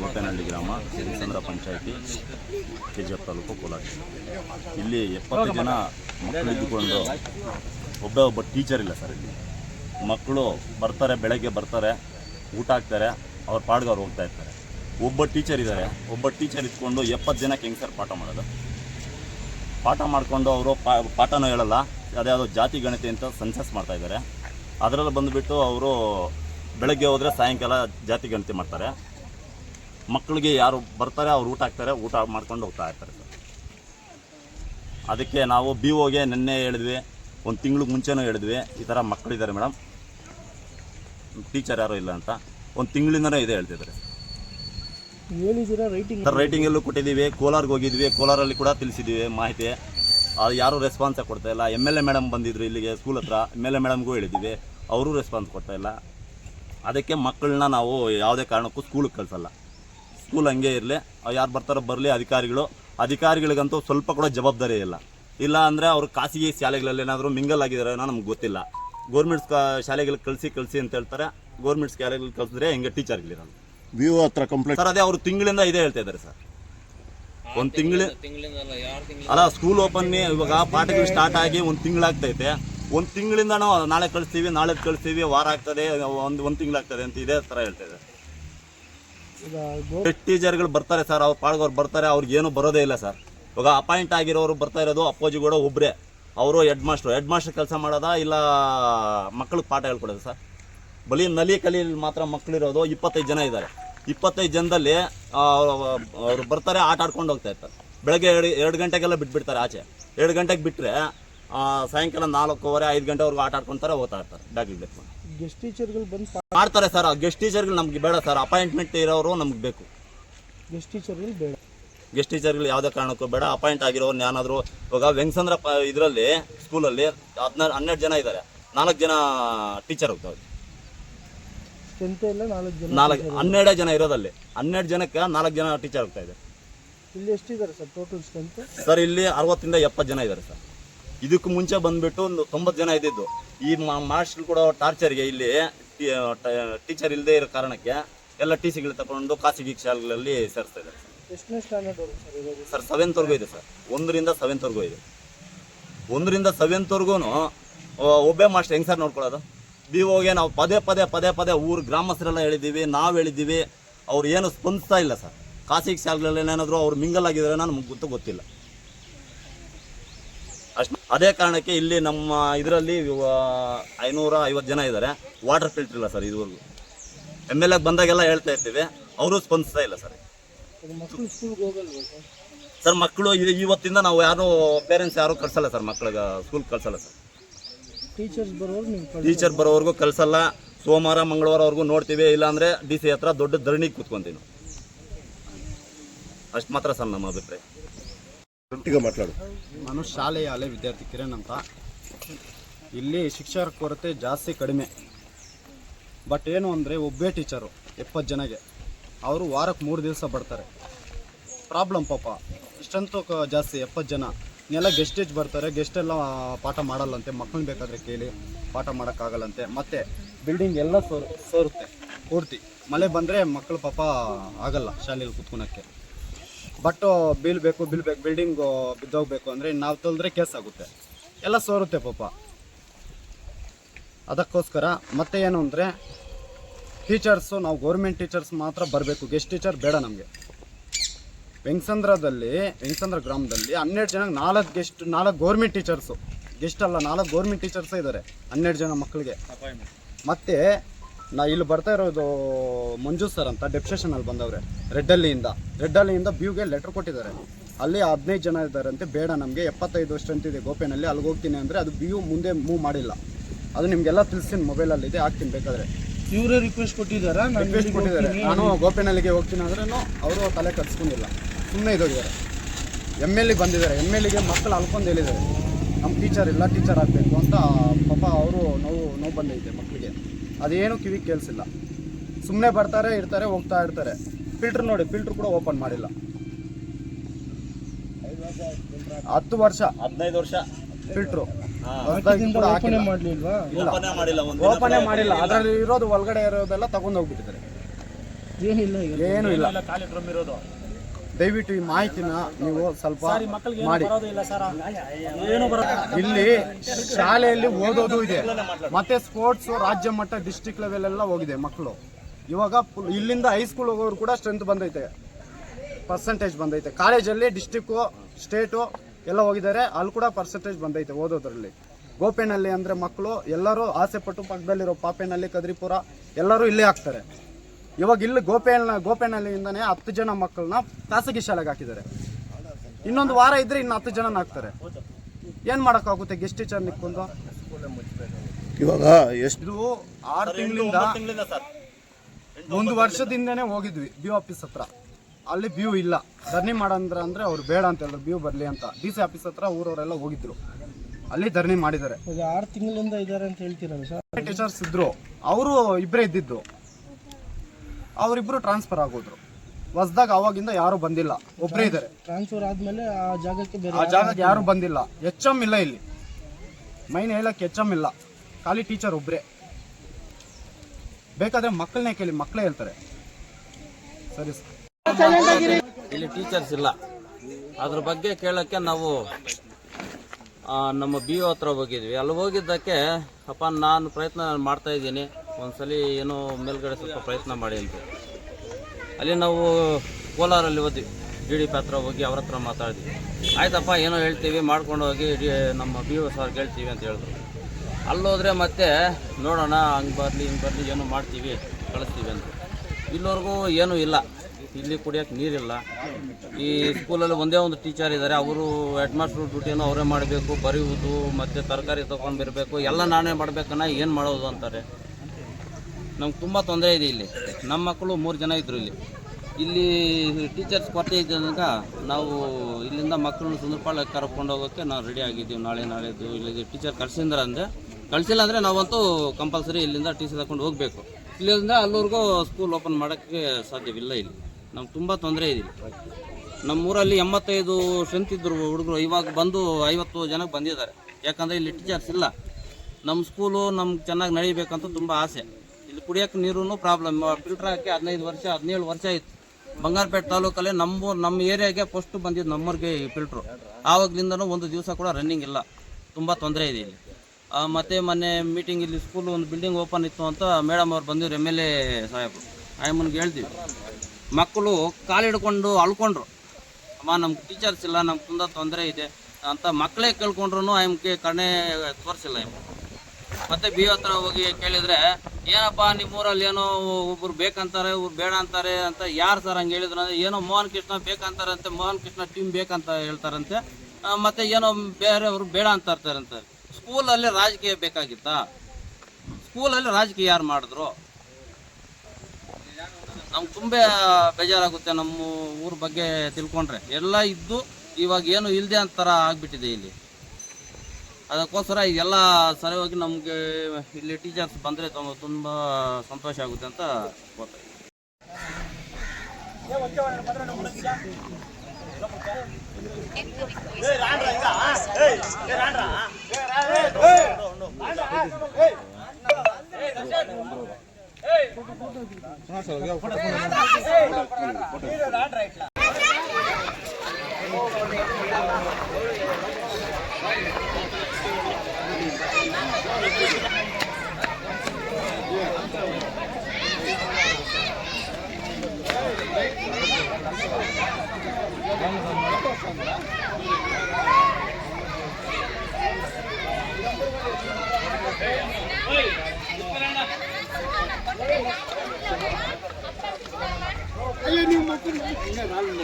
ಗೋಪೇನಹಳ್ಳಿ ಗ್ರಾಮ, ಸಿರಿಸಂದ್ರ ಪಂಚಾಯತಿ K G ತಾಲೂಕು ಕೋಲಾರ. ಇಲ್ಲಿ ಎಪ್ಪತ್ತು ಜನ ಮಕ್ಕಳು ಇದ್ದುಕೊಂಡು ಒಬ್ಬ ಒಬ್ಬ ಟೀಚರ್ ಇಲ್ಲ ಸರ್ ಇಲ್ಲಿ. ಮಕ್ಕಳು ಬರ್ತಾರೆ, ಬೆಳಗ್ಗೆ ಬರ್ತಾರೆ, ಊಟ ಹಾಕ್ತಾರೆ, ಅವ್ರ ಪಾಡ್ಗೆ ಅವ್ರು ಹೋಗ್ತಾ ಇರ್ತಾರೆ. ಒಬ್ಬ ಟೀಚರ್ ಇದ್ದಾರೆ ಒಬ್ಬ ಟೀಚರ್ ಇದ್ಕೊಂಡು ಎಪ್ಪತ್ತು ಜನಕ್ಕೆ ಹೆಂಗೆ ಸರ್ ಪಾಠ ಮಾಡೋದು? ಪಾಠ ಮಾಡಿಕೊಂಡು ಅವರು ಪಾ ಹೇಳಲ್ಲ ಅದ್ಯಾವುದೋ ಜಾತಿ, ಗಣತಿ ಅಂತ ಸೆನ್ಸಸ್ ಮಾಡ್ತಾ ಇದ್ದಾರೆ ಅದರಲ್ಲಿ ಬಂದುಬಿಟ್ಟು ಅವರು ಬೆಳಗ್ಗೆ ಹೋದರೆ ಸಾಯಂಕಾಲ ಜಾತಿ, ಗಣತಿ ಮಾಡ್ತಾರೆ. ಮಕ್ಕಳಿಗೆ ಯಾರು ಬರ್ತಾರೆ, ಅವ್ರು ಊಟ ಹಾಕ್ತಾರೆ, ಊಟ ಮಾಡ್ಕೊಂಡು ಹೋಗ್ತಾ ಇರ್ತಾರೆ ಸರ್ ಅದಕ್ಕೆ ನಾವು ಬಿ ಓಗೆ ನಿನ್ನೆ ಹೇಳಿದ್ವಿ, ಒಂದು ತಿಂಗ್ಳಿಗೆ ಮುಂಚೆನೂ ಹೇಳಿದ್ವಿ, ಈ ಥರ ಮಕ್ಕಳಿದ್ದಾರೆ ಮೇಡಮ್. ಟೀಚರ್ ಯಾರೂ ಇಲ್ಲ ಅಂತ ಒಂದು ತಿಂಗಳಿಂದನೇ ಇದೆ ಹೇಳ್ತಿದ್ದಾರೆ. ಹೇಳಿದ್ದೀರಾ ರೈಟಿಂಗ್ ಸರ್ ರೈಟಿಂಗಲ್ಲೂ ಕೊಟ್ಟಿದ್ದೀವಿ ಕೋಲಾರ್ಗೆ ಹೋಗಿದ್ವಿ ಕೋಲಾರಲ್ಲಿ ಕೂಡ ತಿಳಿಸಿದ್ದೀವಿ ಮಾಹಿತಿ. ಅದು ಯಾರೂ ರೆಸ್ಪಾನ್ಸ್ ಕೊಡ್ತಾ ಇಲ್ಲ. ಎಂ ಎಲ್ ಎ ಮೇಡಮ್ ಬಂದಿದ್ರು ಇಲ್ಲಿಗೆ ಸ್ಕೂಲ್ ಹತ್ರ. ಎಂ ಎಲ್ ಎ ಮೇಡಮ್ಗೂ ಹೇಳಿದ್ದೀವಿ. ಅವರು ರೆಸ್ಪಾನ್ಸ್ ಕೊಡ್ತಾ ಇಲ್ಲ. ಅದಕ್ಕೆ ಮಕ್ಕಳನ್ನ ನಾವು ಯಾವುದೇ ಕಾರಣಕ್ಕೂ ಸ್ಕೂಲಿಗೆ ಕಳಿಸಲ್ಲ. ಸ್ಕೂಲ್ ಹಂಗೆ ಇರಲಿ. ಯಾರು ಬರ್ತಾರೋ ಬರಲಿ ಅಧಿಕಾರಿಗಳು. ಅಧಿಕಾರಿಗಳಿಗಂತೂ ಸ್ವಲ್ಪ ಕೂಡ ಜವಾಬ್ದಾರಿ ಇಲ್ಲ. ಇಲ್ಲ ಅಂದರೆ ಅವರು ಖಾಸಗಿ ಶಾಲೆಗಳಲ್ಲಿ ಏನಾದರೂ ಮಿಂಗಲ್ ಆಗಿದ್ದಾರೆ ಏನೋ ನಮ್ಗೆ ಗೊತ್ತಿಲ್ಲ. ಗೌರ್ಮೆಂಟ್ ಶಾಲೆಗಳಿಗೆ ಕಳಿಸಿ ಕಳಿಸಿ ಅಂತ ಹೇಳ್ತಾರೆ. ಗೌರ್ಮೆಂಟ್ ಶಾಲೆಗಳಿಗೆ ಕಳಿಸಿದ್ರೆ ಹೆಂಗೆ ಟೀಚರ್ಗಳಿರಲ್ಲ ವಿವೋ ಹತ್ರ ಕಂಪ್ಲೇಂಟ್ ಸರ್ ಅದೇ ಅವರು ತಿಂಗಳಿಂದ ಇದೇ ಹೇಳ್ತಾ ಇದ್ದಾರೆ ಸರ್. ಒಂದು ತಿಂಗಳು ಅಲ್ಲ ಸ್ಕೂಲ್ ಓಪನ್ ಇವಾಗ ಪಾಠಗಳು ಸ್ಟಾರ್ಟ್ ಆಗಿ ಒಂದು ತಿಂಗಳಾಗ್ತೈತೆ ಒಂದು ತಿಂಗಳಿಂದ ನಾವು ನಾಳೆ ಕಳಿಸ್ತೀವಿ ನಾಳೆ ಕಳಿಸ್ತೀವಿ ವಾರ ಆಗ್ತದೆ ಒಂದು ಒಂದು ತಿಂಗಳಾಗ್ತದೆ ಅಂತ ಇದೇ ಥರ ಹೇಳ್ತಾ ಇದ್ದಾರೆ. ಟೀಚರ್ಗಳು ಬರ್ತಾರೆ ಸರ್ ಅವ್ರು ಪಾಡ್ಗವ್ರು ಬರ್ತಾರೆ ಅವ್ರಿಗೆ ಏನು ಬರೋದೇ ಇಲ್ಲ ಸರ್. ಇವಾಗ ಅಪಾಯಿಂಟ್ ಆಗಿರೋರು ಬರ್ತಾ ಇರೋದು ಅಪ್ಪಾಜಿ ಕೂಡ ಒಬ್ಬರೇ ಅವರು ಹೆಡ್ ಮಾಸ್ಟ್ರು ಹೆಡ್ ಮಾಸ್ಟರ್ ಕೆಲಸ ಮಾಡೋದಾ ಇಲ್ಲ ಮಕ್ಕಳಿಗೆ ಪಾಠ ಹೇಳ್ಕೊಡೋದು ಸರ್? ಬಲಿ ನಲಿ ಕಲಿಯಲ್ಲಿ ಮಾತ್ರ ಮಕ್ಕಳಿರೋದು ಇಪ್ಪತ್ತೈದು ಜನ ಇದ್ದಾರೆ. ಇಪ್ಪತ್ತೈದು ಜನದಲ್ಲಿ ಅವರು ಬರ್ತಾರೆ ಆಟ ಆಡ್ಕೊಂಡು ಹೋಗ್ತಾ ಇರ್ತಾರೆ. ಬೆಳಗ್ಗೆ ಎರಡು ಎರಡು ಗಂಟೆಗೆಲ್ಲ ಬಿಟ್ಬಿಡ್ತಾರೆ ಆಚೆ. ಎರಡು ಗಂಟೆಗೆ ಬಿಟ್ಟರೆ ಸಾಯಂಕಾಲ ನಾಲ್ಕೂವರೆ ಐದು ಗಂಟೆವರೆಗೂ ಆಟ ಆಡ್ಕೊತಾರೆ ಹೋಗ್ತಾ ಇರ್ತಾರೆ ಬ್ಯಾಗಿಗೆ ಬೇಕು ಗೆಸ್ಟ್ ಟೀಚರ್ಗಳು ಬಂದು ಮಾಡ್ತಾರೆ ಸರ್. ಗೆಸ್ಟ್ ಟೀಚರ್ಗಳು ನಮ್ಗೆ ಬೇಡ ಸರ್. ಅಪಾಯಿಂಟ್ಮೆಂಟ್ ಇರೋರು ನಮ್ಗೆ ಬೇಕು. ಗೆಸ್ಟ್ ಟೀಚರ್ಗಳು ಬೇಡ. ಗೆಸ್ಟ್ ಟೀಚರ್ಗಳು ಯಾವುದೇ ಕಾರಣಕ್ಕೂ ಬೇಡ. ಅಪಾಯಿಂಟ್ ಆಗಿರೋರು ಏನಾದರೂ ಇವಾಗ ವೆಂಕಸಂದ್ರ ಪ ಇದರಲ್ಲಿ ಸ್ಕೂಲಲ್ಲಿ ಹದಿನಾರು ಹನ್ನೆರಡು ಜನ ಇದ್ದಾರೆ. ನಾಲ್ಕು ಜನ ಟೀಚರ್ ಹೋಗ್ತಾವೆ ಸ್ಟ್ರೆಂತ್ ಎಲ್ಲ ನಾಲ್ಕು ಜನ ನಾಲ್ಕು ಹನ್ನೆರಡೇ ಜನ ಇರೋದಲ್ಲಿ. ಹನ್ನೆರಡು ಜನಕ್ಕೆ ನಾಲ್ಕು ಜನ ಟೀಚರ್ ಹೋಗ್ತಾ ಇದೆ ಇಲ್ಲಿ ಎಷ್ಟಿದ್ದಾರೆ ಸರ್ ಟೋಟಲ್ ಸ್ಟ್ರೆಂತ್ ಸರ್ ಇಲ್ಲಿ ಅರವತ್ತಿಂದ ಎಪ್ಪತ್ತು ಜನ ಇದ್ದಾರೆ ಸರ್. ಇದಕ್ಕೂ ಮುಂಚೆ ಬಂದ್ಬಿಟ್ಟು ಒಂದು ತೊಂಬತ್ತು ಜನ ಇದ್ದಿದ್ದು. ಈ ಮಾಸ್ಟರ್ ಕೂಡ ಟಾರ್ಚರ್ಗೆ ಇಲ್ಲಿ ಟೀಚರ್ ಇಲ್ಲದೆ ಇರೋ ಕಾರಣಕ್ಕೆ ಎಲ್ಲ ಟಿ ಸಿಗಳು ತಗೊಂಡು ಖಾಸಗಿ ಶಾಲೆಗಳಲ್ಲಿ ಸೇರಿಸ್ತಾ ಇದ್ದಾರೆ ಎಷ್ಟನೇ ಸ್ಟ್ಯಾಂಡರ್ಡ್ ಸರ್ ಇರೋದು? ಸರ್ ಇದೆ ಸರ್. ಒಂದರಿಂದ ಸೆವೆಂತ್ವರೆಗೂ ಇದೆ. ಒಂದರಿಂದ ಸೆವೆಂತ್ವರೆಗೂ ಒಬ್ಬೇ ಮಾಸ್ಟರ್ ಹೆಂಗೆ ಸರ್ ನೋಡ್ಕೊಳ್ಳೋದು? ಬಿ ಓಗೆ ನಾವು ಪದೇ ಪದೇ ಪದೇ ಪದೇ ಊರು ಗ್ರಾಮಸ್ಥರೆಲ್ಲ ಹೇಳಿದ್ದೀವಿ, ನಾವು ಹೇಳಿದ್ದೀವಿ. ಅವ್ರು ಏನು ಸ್ಪಂದಿಸ್ತಾ ಇಲ್ಲ ಸರ್. ಖಾಸಗಿ ಶಾಲೆಗಳಲ್ಲಿ ಏನಾದರೂ ಅವ್ರು ಮಿಂಗಲ್ ಆಗಿದ್ದಾರೆ ನಮ್ಗೆ ಗೊತ್ತು, ಗೊತ್ತಿಲ್ಲ. ಅಷ್ಟು ಅದೇ ಕಾರಣಕ್ಕೆ ಇಲ್ಲಿ ನಮ್ಮ ಇದರಲ್ಲಿ ಐನೂರ ಐವತ್ತು ಜನ ಇದ್ದಾರೆ. ವಾಟರ್ ಫಿಲ್ಟರ್ ಇಲ್ಲ ಸರ್ ಇದುವರೆಗೂ. ಎಂ ಎಲ್ ಎಗೆ ಬಂದಾಗೆಲ್ಲ ಹೇಳ್ತಾ ಇರ್ತೀವಿ. ಅವರು ಸ್ಪಂದಿಸ್ತಾ ಇಲ್ಲ ಸರ್. ಮಕ್ಕಳು ಸ್ಕೂಲ್ಗೆ ಹೋಗಲ್ವಾ ಸರ್? ಸರ್ ಮಕ್ಕಳು ಇದು ಇವತ್ತಿಂದ ನಾವು ಯಾರು ಪೇರೆಂಟ್ಸ್ ಯಾರು ಕಳ್ಸಲ್ಲ ಸರ್ ಮಕ್ಕಳಿಗೆ ಸ್ಕೂಲ್ ಕಳ್ಸಲ್ಲ ಸರ್. ಟೀಚರ್ಸ್ ಬರೋರು ನೀವು ಟೀಚರ್ ಬರೋವರೆಗೂ ಕಳ್ಸಲ್ಲ. ಸೋಮವಾರ ಮಂಗಳವಾರವರೆಗೂ ನೋಡ್ತೀವಿ ಇಲ್ಲಾಂದ್ರೆ ಡಿ ಸಿ ಹತ್ರ ದೊಡ್ಡ ಧರಣಿ ಕೂತ್ಕೊಂತೀನಿ ಅಷ್ಟು ಮಾತ್ರ ಸರ್ ನಮ್ಮ ಅಭಿಪ್ರಾಯ. ಮಾತಾಡು. ನಾನು ಶಾಲೆಯ ಹಳೆ ವಿದ್ಯಾರ್ಥಿ ಕಿರಣ್ ಅಂತ. ಇಲ್ಲಿ ಶಿಕ್ಷಕರ ಕೊರತೆ ಜಾಸ್ತಿ ಕಡಿಮೆ. ಬಟ್ ಏನು ಅಂದರೆ ಒಬ್ಬೇ ಟೀಚರು ಎಪ್ಪತ್ತು ಜನಗೆ. ಅವರು ವಾರಕ್ಕೆ ಮೂರು ದಿವಸ ಬರ್ತಾರೆ. ಪ್ರಾಬ್ಲಮ್ ಪಾಪ. ಇಷ್ಟಂತೂ ಜಾಸ್ತಿ ಎಪ್ಪತ್ತು ಜನ. ಇನ್ನೆಲ್ಲ ಗೆಸ್ಟೇಜ್ ಬರ್ತಾರೆ. ಗೆಸ್ಟ್ ಎಲ್ಲ ಪಾಠ ಮಾಡಲ್ಲಂತೆ. ಮಕ್ಕಳು ಬೇಕಾದರೆ ಕೇಳಿ ಪಾಠ ಮಾಡೋಕ್ಕಾಗಲ್ಲಂತೆ. ಮತ್ತು ಬಿಲ್ಡಿಂಗ್ ಎಲ್ಲ ಸೋರ್, ಸೋರುತ್ತೆ. ಪೂರ್ತಿ. ಮಳೆ ಬಂದರೆ ಮಕ್ಕಳು ಪಾಪ ಆಗಲ್ಲ ಶಾಲೆಯಲ್ಲಿ ಕುತ್ಕೊಳಕ್ಕೆ. ಬಟ್ ಬಿಲ್ ಬೇಕು ಬಿಲ್ ಬೇಕು ಬಿಲ್ಡಿಂಗ್ ಬಿದ್ದೋಗ್ಬೇಕು ಅಂದರೆ ನಾವು ತೊಳೆದ್ರೆ ಕೇಸ್ ಆಗುತ್ತೆ. ಎಲ್ಲ ಸೋರುತ್ತೆ ಪಾಪ. ಅದಕ್ಕೋಸ್ಕರ ಮತ್ತೆ ಏನು ಅಂದರೆ ಟೀಚರ್ಸು ನಾವು ಗೌರ್ಮೆಂಟ್ ಟೀಚರ್ಸ್ ಮಾತ್ರ ಬರಬೇಕು. ಗೆಸ್ಟ್ ಟೀಚರ್ ಬೇಡ ನಮಗೆ. ವೆಂಕಸಂದ್ರದಲ್ಲಿ ವೆಂಕಸಂದ್ರ ಗ್ರಾಮದಲ್ಲಿ ಹನ್ನೆರಡು ಜನ ನಾಲ್ಕು ಗೆಸ್ಟ್ ನಾಲ್ಕು ಗೌರ್ಮೆಂಟ್ ಟೀಚರ್ಸು ಗೆಸ್ಟ್ ಅಲ್ಲ, ನಾಲ್ಕು ಗೌರ್ಮೆಂಟ್ ಟೀಚರ್ಸೇ ಇದ್ದಾರೆ ಹನ್ನೆರಡು ಜನ ಮಕ್ಕಳಿಗೆ ಮತ್ತೆ ನಾ ಇಲ್ಲಿ ಬರ್ತಾ ಇರೋದು ಮಂಜು ಸರ್ ಅಂತ ಡೆಪ್ಯುಟೇಷನಲ್ಲಿ ಬಂದವ್ರೆ ರೆಡ್ಡಲ್ಲಿಯಿಂದ ರೆಡ್ಡಲ್ಲಿಯಿಂದ ಬ್ಯೂಗೆ ಲೆಟ್ರ್ ಕೊಟ್ಟಿದ್ದಾರೆ. ಅಲ್ಲಿ ಹದಿನೈದು ಜನ ಇದ್ದಾರಂತೆ, ಬೇಡ ನಮಗೆ, ಎಪ್ಪತ್ತೈದು ವರ್ಷ ಇದೆ ಗೋಪೆನಲ್ಲಿ, ಅಲ್ಲಿಗೆ ಹೋಗ್ತೀನಿ ಅಂದರೆ ಅದು ಬ್ಯೂ ಮುಂದೆ ಮೂವ್ ಮಾಡಿಲ್ಲ. ಅದು ನಿಮಗೆಲ್ಲ ತಿಳಿಸ್ತೀನಿ ಮೊಬೈಲಲ್ಲಿದೆ ಹಾಕ್ತೀನಿ ಬೇಕಾದರೆ. ಇವರೇ ರಿಕ್ವೆಸ್ಟ್ ಕೊಟ್ಟಿದ್ದಾರಾ? ನಾನು ರಿಕ್ವೆಸ್ಟ್ ಇಲ್ಲಿಗೆ ಕೊಟ್ಟಿದ್ದಾರೆ. ಹೋಗ್ತೀನಿ, ನಾನು ಗೋಪೆನಲ್ಲಿಗೆ ಹೋಗ್ತೀನಿ ಅಂದ್ರೂ ಅವರು ತಲೆ ಕಟ್ಸ್ಕೊಂಡಿಲ್ಲ ಸುಮ್ಮನೆ ಇದ್ದೋಗಿದ್ದಾರೆ ಎಂ ಎಲ್ ಬಂದಿದ್ದಾರೆ. ಎಂ ಎಲ್ ಎಗೆ ಮಕ್ಕಳು ಅಲ್ಕೊಂಡು ಹೇಳಿದ್ದಾರೆ ನಮ್ಮ ಟೀಚರ್ ಇಲ್ಲ ಟೀಚರ್ ಆಗಬೇಕು ಅಂತ ಪಾಪ ಅವರು ನೋವು ನೋವು ಬಂದೈತೆ ಮಕ್ಕಳಿಗೆ ಅದೇನು ಕಿವಿ ಕೇಳಿಸಿಲ್ಲ. ಸುಮ್ಮನೆ ಬರ್ತಾರೆ ಇರ್ತಾರೆ ಹೋಗ್ತಾ ಇರ್ತಾರೆ. ಫಿಲ್ಟರ್ ನೋಡಿ ಫಿಲ್ಟರ್ ಕೂಡ ಓಪನ್ ಮಾಡಿಲ್ಲ. ಹತ್ತು ವರ್ಷ. ಹದಿನೈದು ವರ್ಷ. ಫಿಲ್ಟ್ರು ಓಪನೇ ಮಾಡ್ಲಿಲ್ವಾ? ಓಪನೇ ಮಾಡಿಲ್ಲ ಒಂದು ಓಪನೇ ಮಾಡಿಲ್ಲ. ಅದರಲ್ಲಿ ಇರೋದು ಒಳಗಡೆ ಇರೋದೆಲ್ಲ ತಗೊಂಡು ಹೋಗ್ಬಿಟ್ಟಿದ್ದಾರೆ. ಏನಿಲ್ಲ ಏನು ಇಲ್ಲ. ಖಾಲಿ ಡ್ರಮ್ ಇರೋದು. ದಯವಿಟ್ಟು ಈ ಮಾಹಿತಿನ ನೀವು ಸ್ವಲ್ಪ ಮಾಡಿ. ಇಲ್ಲಿ ಶಾಲೆಯಲ್ಲಿ ಓದೋದು ಇದೆ. ಮತ್ತೆ ಸ್ಪೋರ್ಟ್ಸ್ ರಾಜ್ಯ ಮಟ್ಟ ಡಿಸ್ಟಿಕ್ ಲೆವೆಲ್ ಎಲ್ಲ ಹೋಗಿದೆ ಮಕ್ಕಳು. ಇವಾಗ ಇಲ್ಲಿಂದ ಹೈಸ್ಕೂಲ್ ಹೋಗೋರು ಕೂಡ ಸ್ಟ್ರೆಂತ್ ಬಂದೈತೆ. ಪರ್ಸೆಂಟೇಜ್ ಬಂದೈತೆ. ಕಾಲೇಜಲ್ಲಿ ಡಿಸ್ಟಿಕ್ಕು ಸ್ಟೇಟು ಎಲ್ಲ ಹೋಗಿದ್ದಾರೆ. ಅಲ್ಲಿ ಕೂಡ ಪರ್ಸೆಂಟೇಜ್ ಬಂದೈತೆ ಓದೋದ್ರಲ್ಲಿ. ಗೋಪೆನಲ್ಲಿ ಅಂದರೆ ಮಕ್ಕಳು ಎಲ್ಲರೂ ಆಸೆ ಪಟ್ಟು ಪಕ್ಕದಲ್ಲಿರೋ ಪಾಪೆನಲ್ಲಿ ಕದ್ರಿಪುರ ಎಲ್ಲರೂ ಇಲ್ಲೇ ಹಾಕ್ತಾರೆ ಇವಾಗ ಇಲ್ಲಿ ಗೋಪೆನ ಗೋಪೆನಲ್ಲಿಂದನೇ ಹತ್ತು ಜನ ಮಕ್ಕಳನ್ನ ಖಾಸಗಿ ಶಾಲೆಗೆ ಹಾಕಿದ್ದಾರೆ. ಇನ್ನೊಂದು ವಾರ ಇದ್ರೆ ಇನ್ನು ಹತ್ತು ಜನ ಹಾಕ್ತಾರೆ. ಏನ್ ಮಾಡೋಕ್ಕಾಗುತ್ತೆ ಗೆಸ್ಟ್ ಟೀಚರ್ ನಿಕ್ಕೊಂಡು ಇವಾಗ ಎಷ್ಟು ಆರು ತಿಂಗಳಿಂದ ತಿಂಗಳಿಂದ ಸರ್. ಒಂದು ವರ್ಷದಿಂದನೇ ಹೋಗಿದ್ವಿ ಬಿ ಆಫೀಸ್ ಹತ್ರ. ಅಲ್ಲಿ ವ್ಯೂ ಇಲ್ಲ. ಧರಣಿ ಮಾಡಂದ್ರೆ ಅಂದ್ರೆ ಅವ್ರು ಬೇಡ ಅಂತ ಹೇಳಿದ್ರು ವ್ಯೂ ಬರ್ಲಿ ಅಂತ. ಡಿ ಸಿ ಆಫೀಸ್ ಹತ್ರ ಊರವರೆಲ್ಲ ಹೋಗಿದ್ರು. ಅಲ್ಲಿ ಧರಣಿ ಮಾಡಿದ್ದಾರೆ. ಆರು ತಿಂಗಳಿಂದ ಇದ್ದಾರೆ ಅಂತ ಹೇಳ್ತೀರಲ್ಲ ಸರ್? ಟೀಚರ್ಸ್ ಇದ್ರು. ಅವರು ಇಬ್ಬರೇ ಇದ್ದಿದ್ದು. ಅವರಿಬ್ರು ಟ್ರಾನ್ಸ್ಫರ್ ಆಗೋದ್ರು. ಹೊಸದಾಗ ಅವಾಗಿಂದ ಯಾರು ಬಂದಿಲ್ಲ. ಒಬ್ಬರೇ ಇದ್ದಾರೆ. ಟ್ರಾನ್ಸ್ಫರ್ ಆದ್ಮೇಲೆ ಆ ಜಾಗಕ್ಕೆ ಬೇರೆ ಆ ಜಾಗಕ್ಕೆ ಯಾರು ಬಂದಿಲ್ಲ? ಎಚ್ ಎಂ ಇಲ್ಲ ಇಲ್ಲಿ. ಮೈನ್ ಹೇಳಕ್ಕೆ ಎಚ್ ಎಂ ಇಲ್ಲ. ಖಾಲಿ ಟೀಚರ್ ಒಬ್ಬರೇ ಬೇಕಾದ್ರೆ ಮಕ್ಕಳನ್ನೇ ಕೇಳಿ ಮಕ್ಕಳೇ ಹೇಳ್ತಾರೆ. ಸರಿ ಸರ್. ಇಲ್ಲಿ ಟೀಚರ್ಸ್ ಇಲ್ಲ. ಅದ್ರ ಬಗ್ಗೆ ಕೇಳಕ್ಕೆ ನಾವು ನಮ್ಮ ಬಿ ಒ ಹತ್ರ ಹೋಗಿದ್ವಿ. ಅಲ್ಲಿ ಹೋಗಿದ್ದಕ್ಕೆ, ಅಪ್ಪ, ನಾನು ಪ್ರಯತ್ನ ಮಾಡ್ತಾ ಇದ್ದೀನಿ. ಒಂದ್ಸಲಿ ಏನೋ ಮೇಲ್ಗಡೆ ಸ್ವಲ್ಪ ಪ್ರಯತ್ನ ಮಾಡಿ ಅಂತ. ಅಲ್ಲಿ ನಾವು ಕೋಲಾರಲ್ಲಿ ಹೋದ್ವಿ. ಡಿ ಡಿ ಪಿ ಹತ್ರ ಹೋಗಿ ಅವ್ರ ಹತ್ರ ಮಾತಾಡಿದ್ವಿ. ಆಯ್ತಪ್ಪ, ಏನೋ ಹೇಳ್ತೀವಿ, ಮಾಡ್ಕೊಂಡು ಹೋಗಿ ನಮ್ಮ ಬಿ ಒ ಸರ್ಗೆ ಹೇಳ್ತೀವಿ ಅಂತ ಹೇಳಿದ್ರು. ಅಲ್ಲೋದ್ರೆ ಮತ್ತೆ, ನೋಡೋಣ, ಹಂಗೆ ಬರಲಿ, ಹಿಂಗೆ ಬರಲಿ, ಏನೋ ಮಾಡ್ತೀವಿ, ಕಳಿಸ್ತೀವಿ ಅಂತ. ಇಲ್ಲಿವರೆಗೂ ಏನೂ ಇಲ್ಲ. ಇಲ್ಲಿ ಕುಡಿಯೋಕೆ ನೀರಿಲ್ಲ. ಈ ಸ್ಕೂಲಲ್ಲಿ ಒಂದೇ ಒಂದು ಟೀಚರ್ ಇದ್ದಾರೆ. ಅವರು ಹೆಡ್ ಮಾಸ್ಟರ್ ಡ್ಯೂಟಿಯನ್ನು ಅವರೇ ಮಾಡಬೇಕು, ಬರೆಯುವುದು, ಮತ್ತು ತರಕಾರಿ ತೊಗೊಂಡ್ಬಿರಬೇಕು ಎಲ್ಲ ನಾನೇ ಮಾಡಬೇಕನ್ನ ಏನು ಮಾಡೋದು ಅಂತಾರೆ. ನಮ್ಗೆ ತುಂಬ ತೊಂದರೆ ಇದೆ ಇಲ್ಲಿ. ನಮ್ಮ ಮಕ್ಕಳು ಮೂರು ಜನ ಇದ್ದರು ಇಲ್ಲಿ. ಇಲ್ಲಿ ಟೀಚರ್ಸ್ ಕೊರತೆ ಇದ್ದಾಗ ನಾವು ಇಲ್ಲಿಂದ ಮಕ್ಕಳನ್ನ ಸುಂದರಪಾಳಕ್ಕೆ ಕರ್ಕೊಂಡು ಹೋಗೋಕ್ಕೆ ನಾವು ರೆಡಿ ಆಗಿದ್ದೀವಿ. ನಾಳೆ ನಾಳೆದು ಇಲ್ಲಿ ಟೀಚರ್ ಕಳ್ಸಿದ್ರೆ ಅಂದರೆ ಕಳಿಸಿಲ್ಲ ಅಂದರೆ ನಾವಂತೂ ಕಂಪಲ್ಸರಿ ಇಲ್ಲಿಂದ ಟಿ ಸಿ ತಗೊಂಡು ಹೋಗಬೇಕು. ಇಲ್ಲಿಂದ ಅಲ್ಲಿವರೆಗೂ ಸ್ಕೂಲ್ ಓಪನ್ ಮಾಡೋಕ್ಕೆ ಸಾಧ್ಯವಿಲ್ಲ ಇಲ್ಲಿ. ನಮ್ಗೆ ತುಂಬ ತೊಂದರೆ ಇದೆ ನಮ್ಮೂರಲ್ಲಿ ಎಂಬತ್ತೈದು ಸ್ಟ್ರೆಂತ್ ಇದ್ದರು ಹುಡುಗರು, ಇವಾಗ ಬಂದು ಐವತ್ತು ಜನಕ್ಕೆ ಬಂದಿದ್ದಾರೆ. ಯಾಕಂದರೆ ಇಲ್ಲಿ ಟೀಚರ್ಸ್ ಇಲ್ಲ. ನಮ್ಮ ಸ್ಕೂಲು ನಮ್ಗೆ ಚೆನ್ನಾಗಿ ನಡೀಬೇಕಂತ ತುಂಬ ಆಸೆ. ಇಲ್ಲಿ ಕುಡಿಯೋಕ್ಕೆ ನೀರು ಪ್ರಾಬ್ಲಮ್ ಫಿಲ್ಟರ್ ಹಾಕಿ ಹದಿನೈದು ವರ್ಷ, ಹದಿನೇಳು ವರ್ಷ ಆಯಿತು. ಬಂಗಾರಪೇಟೆ ತಾಲೂಕಲ್ಲಿ ನಮ್ಮ ನಮ್ಮ ಏರಿಯಾಗೆ ಫಸ್ಟ್ ಬಂದಿದ್ದು ನಮ್ಮೂರಿಗೆ ಫಿಲ್ಟ್ರು ಆವಾಗಲಿಂದನೂ ಒಂದು ದಿವಸ ಕೂಡ ರನ್ನಿಂಗ್ ಇಲ್ಲ. ತುಂಬ ತೊಂದರೆ ಇದೆ ಇಲ್ಲಿ. ಮತ್ತೆ ಮೊನ್ನೆ ಮೀಟಿಂಗ್ ಇಲ್ಲಿ ಸ್ಕೂಲ್ ಒಂದು ಬಿಲ್ಡಿಂಗ್ ಓಪನ್ ಇತ್ತು ಅಂತ ಮೇಡಮ್ ಅವ್ರು ಬಂದಿದ್ರು ಎಂ ಎಲ್ ಎ ಸಾಹೇಬರು. ಆಯಮ್ಮನಿಗೆ ಹೇಳ್ತೀವಿ ಮಕ್ಕಳು ಕಾಲಿಡ್ಕೊಂಡು ಅಳ್ಕೊಂಡ್ರು. ಅಮ್ಮ ನಮ್ಗೆ ಟೀಚರ್ಸ್ ಇಲ್ಲ ನಮ್ಗೆ ತುಂಬ ತೊಂದರೆ ಇದೆ ಅಂತ ಮಕ್ಕಳೇ ಕೇಳ್ಕೊಂಡ್ರು ಆಯಮ್ಗೆ ಕಣ್ಣೆ ತೋರಿಸಿಲ್ಲ ಇಮ್ಮ ಮತ್ತೆ ಬಿ ಹತ್ರ ಹೋಗಿ ಕೇಳಿದ್ರೆ, ಏನಪ್ಪ ನಿಮ್ಮೂರಲ್ಲಿ ಏನೋ ಒಬ್ರು ಬೇಕಂತಾರೆ ಒಬ್ರು ಬೇಡ ಅಂತಾರೆ ಅಂತ ಯಾರು ಸರ್ ಹಂಗೆ ಹೇಳಿದ್ರು ಅಂದ್ರೆ, ಏನೋ ಮೋಹನ್ ಕೃಷ್ಣ ಬೇಕಂತಾರಂತೆ, ಮೋಹನ್ ಕೃಷ್ಣ ಟೀಮ್ ಬೇಕಂತ ಹೇಳ್ತಾರಂತೆ. ಮತ್ತು ಏನೋ ಬೇರೆಯವರು ಬೇಡ ಅಂತ ಇರ್ತಾರಂತೆ ಸ್ಕೂಲಲ್ಲಿ ರಾಜಕೀಯ ಬೇಕಾಗಿತ್ತ? ಸ್ಕೂಲಲ್ಲಿ ರಾಜಕೀಯ ಯಾರು ಮಾಡಿದ್ರು? ನಮ್ಗೆ ತುಂಬ ಬೇಜಾರಾಗುತ್ತೆ ನಮ್ಮ ಊರ ಬಗ್ಗೆ ತಿಳ್ಕೊಂಡ್ರೆ. ಎಲ್ಲ ಇದ್ದು ಇವಾಗ ಏನು ಇಲ್ಲದೆ ಅಂತರ ಆಗಿಬಿಟ್ಟಿದೆ ಇಲ್ಲಿ. ಅದಕ್ಕೋಸ್ಕರ ಇದೆಲ್ಲ ಸರಿಯಾಗಿ ನಮಗೆ ಇಲ್ಲಿ ಟೀಚರ್ಸ್ ಬಂದರೆ ತುಂಬ ಸಂತೋಷ ಆಗುತ್ತೆ ಅಂತ ಗೊತ್ತಾಯ್ತು. ಏ போட்டோ ஐயா நீங்க மட்டும் என்ன நாலு